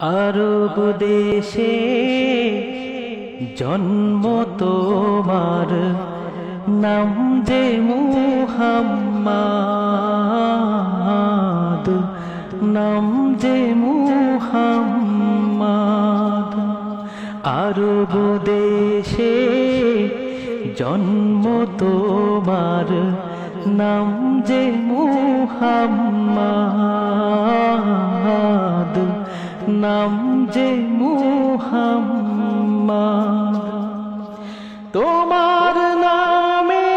আরব দেশে জন্ম তোমার নাম যে মুহাম্মাদ, নাম যে মুহাম্মাদ। আরব দেশে জন্ম তোমার নাম যে মুহাম্মাদ নাম যে মুহাম্মাদ। তোমার নামে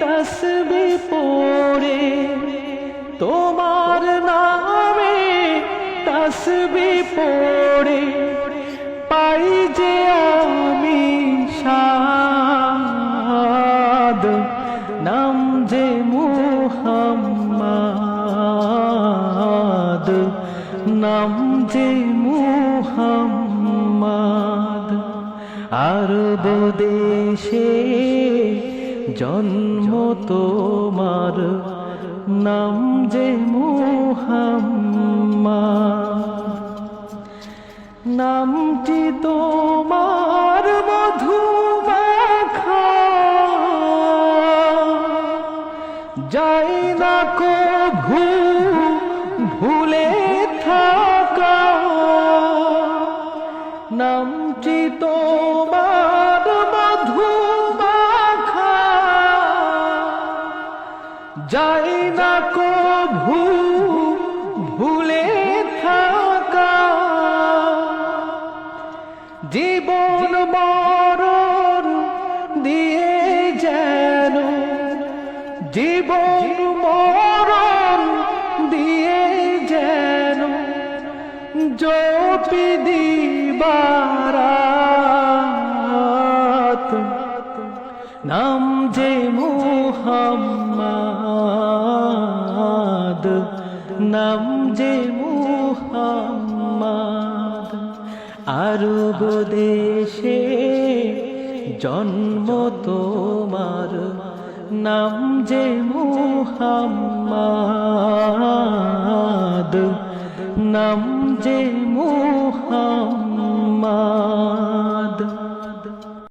তসবি পড়ে। তোমার নামে তসবি পড়ে। পাই যে আমি সাদ। নাম নাম যে মুহাম্মাদ। আরব দেশে জন্ম তোমার নাম যে মুহাম্মাদ। নামটি তোমার মধু যাই না কভু ভুলে নামটি তোমার মধু যাই না কভু ভুলে থাকা। জীবন মরণ দিয়ে যেন জীবন মরণ দিয়ে যেন জপি দিবারাত নাম যে মুহাম্মাদ, নাম যে মুহাম্মাদ। আরব দেশে জন্ম তোমার, নাম যে মুহাম্মাদ, নাম যে মুহাম্মাদ। মা।